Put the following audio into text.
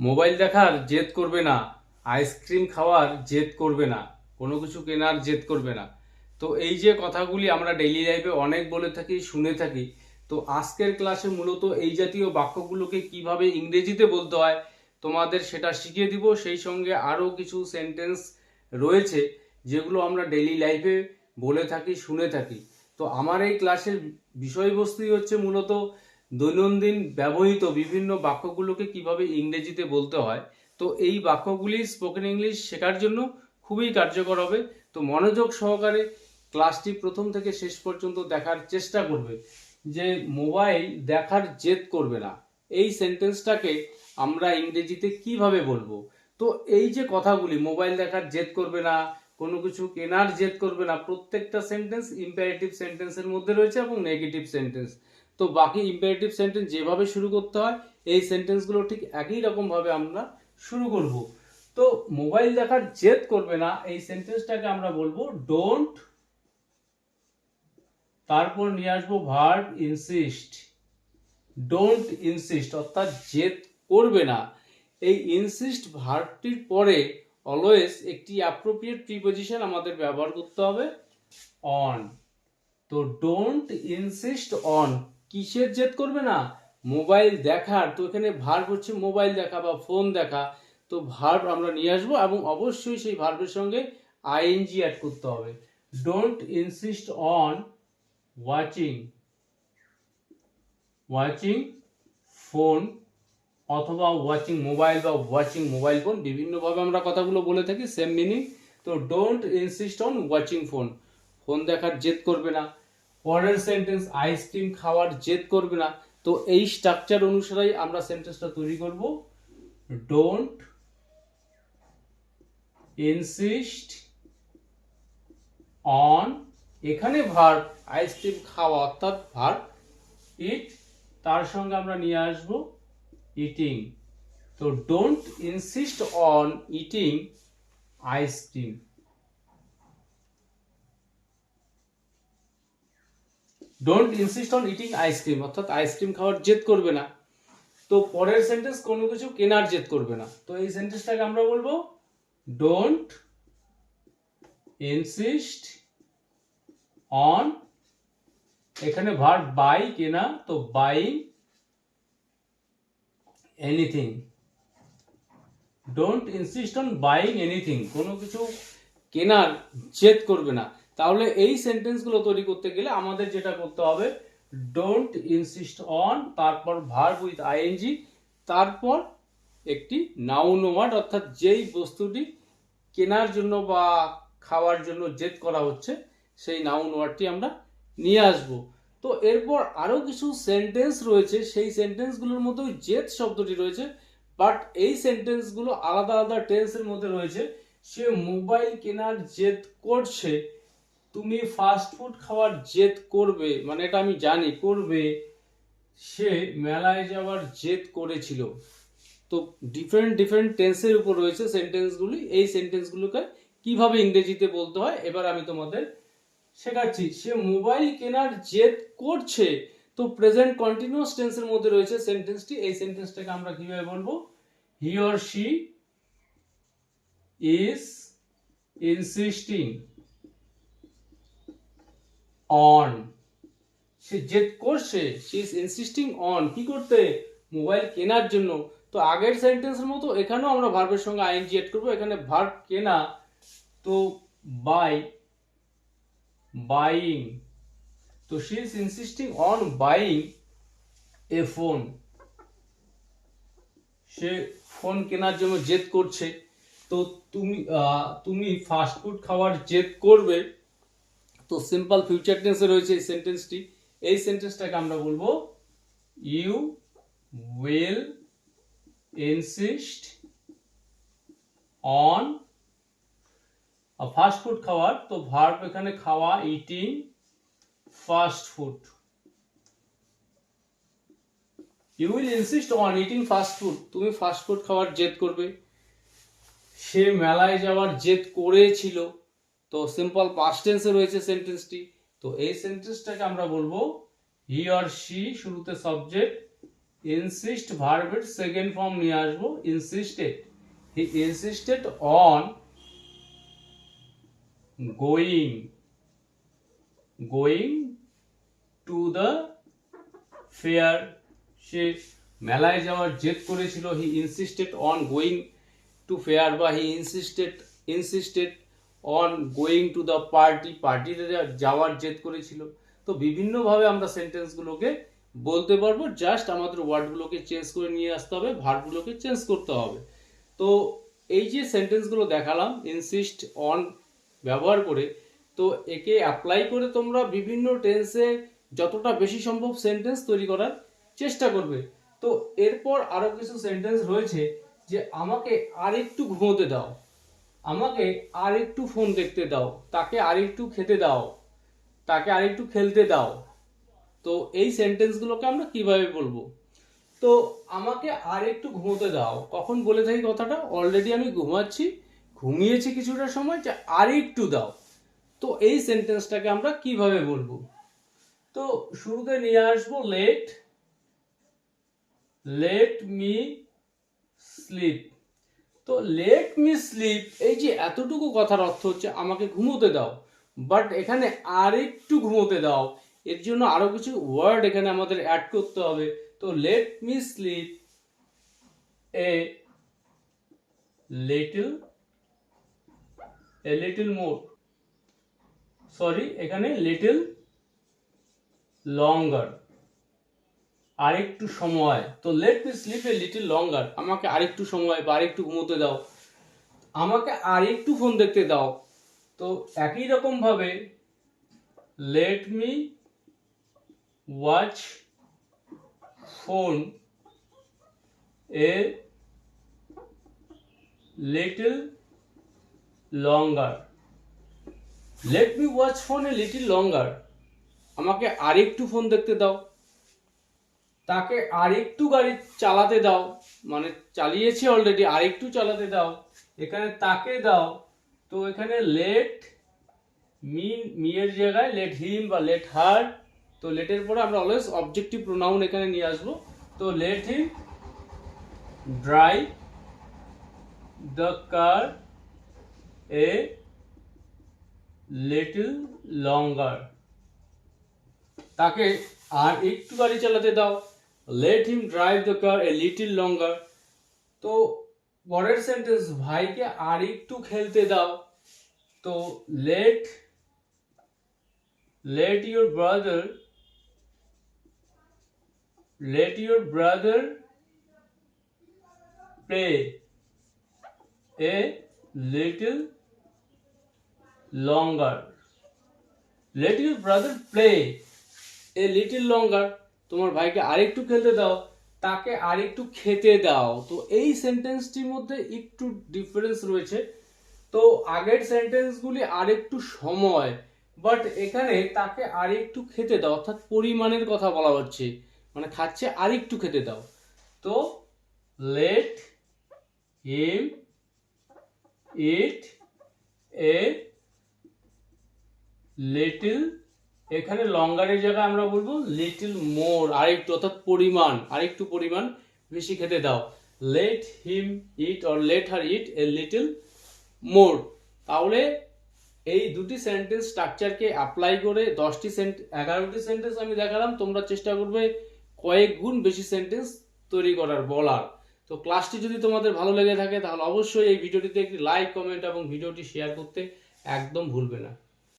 Mobile দেখার জেদ করবে না, আইসক্রিম খাওয়ার জেদ করবে না, কোনো কিছু কেনার জেদ করবে না। তো এই যে কথাগুলি আমরা ডেইলি লাইফে অনেক বলে থাকি, শুনে থাকি, তো আজকের ক্লাসে মূলত এই জাতীয় বাক্যগুলোকে কীভাবে ইংরেজিতে বলতে হয়, তোমাদের সেটা শিখিয়ে দিব। সেই সঙ্গে আরও কিছু সেন্টেন্স রয়েছে, যেগুলো আমরা ডেইলি লাইফে বলে থাকি, শুনে থাকি। তো আমার এই ক্লাসের বিষয়বস্তুই হচ্ছে মূলত দৈনন্দিন ব্যবহৃত বিভিন্ন বাক্যগুলোকে কীভাবে ইংরেজিতে বলতে হয়, তো এই বাক্যগুলি স্পোকেন ইংলিশ শেখার জন্য খুবই কার্যকর হবে। তো মনোযোগ সহকারে ক্লাসটি প্রথম থেকে শেষ পর্যন্ত দেখার চেষ্টা করবে যে মোবাইল দেখার জেদ করবে না। এই সেন্টেন্সটাকে আমরা ইংরেজিতে কীভাবে বলব? তো এই যে কথাগুলি, মোবাইল দেখার জেদ করবে না, কোনো কিছু কেনার জেদ করবে না, প্রত্যেকটা সেন্টেন্স ইম্পারেটিভ সেন্টেন্সের মধ্যে রয়েছে এবং নেগেটিভ সেন্টেন্স তো বাকি ইম্পারেটিভ সেন্টেন্স যেভাবে শুরু করতে হয়, এই সেন্টেন্সগুলো ঠিক একই রকমভাবে আমরা শুরু করব। তো মোবাইল দেখার জেদ করবে না, এই সেন্টেন্সটাকে আমরা বলব ডোন্ট তারপর নিয়ে আসব ভার্ব ইনসিস্ট ডোন্ট ইনসিস্ট অর্থাৎ জেদ করবে না। এই ইনসিস্ট ভার্বটির পরে অলওয়েজ একটি অ্যাপ্রোপ্রিয়েট প্রিপোজিশন আমাদের ব্যবহার করতে হবে অন তো ডোন্ট ইনসিস্ট অন কিসের জেদ করবে না? মোবাইল দেখার তো এখানে ভার্ব হচ্ছে মোবাইল দেখা বা ফোন দেখা। তো ভার্ব আমরা নিয়ে আসব এবং অবশ্যই সেই ভার্বের সঙ্গে আইএনজি অ্যাড করতে হবে। Don't insist on watching watching phone অথবা ওয়াচিং মোবাইল বা ওয়াচিং মোবাইল ফোন বিভিন্নভাবে আমরা কথাগুলো বলে থাকি সেম মিনিং তো don't insist on watching phone phone দেখার জেদ করবে না। পরের সেন্টেন্স আইসক্রিম খাওয়ার জেদ করবে না। তো এই স্ট্রাকচার অনুসারেই আমরা সেন্টেন্সটা তৈরি করব। ডোন্ট ইনসিস্ট অন এখানে ভার্ব আইসক্রিম খাওয়া অর্থাৎ ভার্ব ইট তার সঙ্গে আমরা নিয়ে আসব ইটিং তো don't insist on eating ice cream don't insist on eating ice cream অর্থাৎ আইসক্রিম খাওয়ার জেদ করবে না। তো পরের সেন্টেন্স কোনো কিছু কেনার জেদ করবে না। তো এই সেন্টেন্সটাকে আমরা বলব ডোন্ট ইনসিস্ট অন এখানে ভার্ব বাই কেনা, তো buying anything don't insist on buying anything কোনো কিছু কেনার জেদ করবে না। তাহলে এই সেন্টেন্সগুলো তৈরি করতে গেলে আমাদের যেটা করতে হবে ডোন্ট ইনসিস্ট অন তারপর ভার্ব উইথ আইএনজি তারপর একটি নাউন ওয়ার্ড অর্থাৎ যেই বস্তুটি কেনার জন্য বা খাওয়ার জন্য জেদ করা হচ্ছে, সেই নাউন ওয়ার্ডটি আমরা নিয়ে আসব। তো এরপর আরও কিছু সেন্টেন্স রয়েছে, সেই সেন্টেন্সগুলোর মধ্যে জেদ শব্দটি রয়েছে বাট এই সেন্টেন্সগুলো আলাদা আলাদা টেন্সের মধ্যে রয়েছে, সে মোবাইল কেনার জেদ করছে তুমি ফাস্ট ফুড খাওয়ার জেদ করবে মানে এটা আমি জানি, করবে সে মেলায় যাওয়ার জেদ করেছিল। তো ডিফারেন্ট ডিফারেন্ট টেন্সের উপর রয়েছে সেন্টেন্সগুলি এই সেন্টেন্সগুলোকে কীভাবে ইংরেজিতে বলতে হয়, এবার আমি তোমাদের শেখাচ্ছি। সে মোবাইল কেনার জেদ করছে, তো প্রেজেন্ট কন্টিনিউয়াস টেন্সের মধ্যে রয়েছে সেন্টেন্সটি এই সেন্টেন্সটাকে আমরা কীভাবে বলব? He or she is insisting on সে জেদ করছে সে ইজ ইনসিস্টিং অন কি করতে? মোবাইল কেনার জন্য। তো আগের সেন্টেন্সের মতো এখানেও আমরা ভার্বের সঙ্গে আইএনজি এড করব, এখানে ভার্ব কেনা। তো বাই বাইং তো she is insisting on buying a phone say phone কেনার জন্য জেদ করছে। তো তুমি তুমি ফাস্ট ফুড খাওয়ার জেদ করবে। তো সিম্পল ফিউচার টেন্সে রয়েছে এই সেন্টেন্সটি এই সেন্টেন্সটাকে আমরা বলব you will insist on fast food খাওয়ার। তো ভার্ব এখানে খাওয়া eating fast food you will insist on eating fast food তুমি ফাস্ট ফুড খাওয়ার জেদ করবে। সে মেলায় যাওয়ার জেদ করেছিল। তো সিম্পল পাস্ট টেন্সে রয়েছে সেন্টেন্সটি তো এই সেন্টেন্সটাকে আমরা বলব হি আর শি শুরুতে সাবজেক্ট ইনসিস্ট ভার্বের সেকেন্ড ফর্ম নিয়ে আসব insisted he insisted on going going to the fair সে মেলায় যাওয়ার জেদ করেছিল he insisted on going to fair বা he insisted insisted on going to the party পার্টিতে যাওয়ার জেদ করেছিল। তো বিভিন্নভাবে আমরা সেন্টেন্সগুলোকে বলতে পারব জাস্ট আমাদের ওয়ার্ডগুলোকে চেঞ্জ করে নিয়ে আসতে হবে ভার্বগুলোকে চেঞ্জ করতে হবে। তো এই যে সেন্টেন্সগুলো দেখালাম ইনসিস্ট অন ব্যবহার করে, তো একে অ্যাপ্লাই করে তোমরা বিভিন্ন টেন্সে যতটা বেশি সম্ভব সেন্টেন্স তৈরি করার চেষ্টা করবে। তো এরপর আরও কিছু সেন্টেন্স রয়েছে যে আমাকে আর একটু ঘুমোতে দাও। আমাকে আর একটু ফোন দেখতে দাও, তাকে আর একটু খেতে দাও, তাকে আর একটু খেলতে দাও। তো এই সেন্টেন্সগুলোকে আমরা কীভাবে বলব? তো আমাকে আর একটু ঘুমোতে দাও। কখন বলে থাকি কথাটা? অলরেডি আমি ঘুমাচ্ছি, ঘুমিয়েছি কিছুটা সময়, যে আর একটু দাও। তো এই সেন্টেন্সটাকে আমরা কীভাবে বলব? তো শুরুতে নিয়ে আসব লেট লেট মি স্লিপ তো লেট মি স্লিপ, এই যে এতটুকু কথার অর্থ হচ্ছে আমাকে ঘুমোতে দাও বাট এখানে আর একটু ঘুমোতে দাও, এর জন্য আরও কিছু ওয়ার্ড এখানে আমাদের অ্যাড করতে হবে, তো let me sleep a little a little more sorry এখানে লিটল লঙ্গার আরেকটু সময়। তো let me sleep a little longer আমাকে আরেকটু সময় বা আরেকটু ঘুমোতে দাও। আমাকে আরেকটু ফোন দেখতে দাও। তো একই রকম ভাবে let me watch phone a little longer let me watch phone a little longer আমাকে আরেকটু ফোন দেখতে দাও। তাকে আরেকটু গাড়ি চালাতে দাও। মানে চালিয়েছে অলরেডি আরেকটু চালাতে দাও। এখানে তাকে দাও। তো এখানে লেট মি মি এর জায়গায় লেট হিম বা লেট হার তো লেটের পরে আমরা অলওয়েজ অবজেক্টিভ প্রোনাউন এখানে নিয়ে আসব। তো let him drive the car a little longer তাকে আর একটু গাড়ি চালাতে দাও। Let him drive the car a little longer তো পরের সেন্টেন্স ভাইকে আর একটু খেলতে দাও। তো let let your brother let your brother play a little longer let your brother play a little longer তোমার ভাইকে আরেকটু খেলতে দাও, তাকে আরেকটু খেতে দাও। তো এই সেন্টেন্সটির মধ্যে একটু ডিফারেন্স রয়েছে। তো আগের সেন্টেন্সগুলি আরেকটু সময় বাট এখানে তাকে আরেকটু খেতে দাও, অর্থাৎ পরিমাণের কথা বলা হচ্ছে। মানে খাচ্ছে, আরেকটু খেতে দাও। তো let him it a little এখানে লঙ্গারের জায়গায় আমরা বলব লিটল মোর আরেকটু, অর্থাৎ পরিমাণ, আরেকটু পরিমাণ বেশি খেতে দাও। Let him eat or let her eat a little more তাহলে এই দুটি সেন্টেন্স স্ট্রাকচারকে অ্যাপ্লাই করে দশটি সেন্ট এগারোটি সেন্টেন্স আমি দেখালাম, তোমরা চেষ্টা করবে কয়েক গুণ বেশি সেন্টেন্স তৈরি করার বলার। তো ক্লাসটি যদি তোমাদের ভালো লেগে থাকে, তাহলে অবশ্যই এই ভিডিওটিতে একটি লাইক কমেন্ট এবং ভিডিওটি শেয়ার করতে একদম ভুলবে না।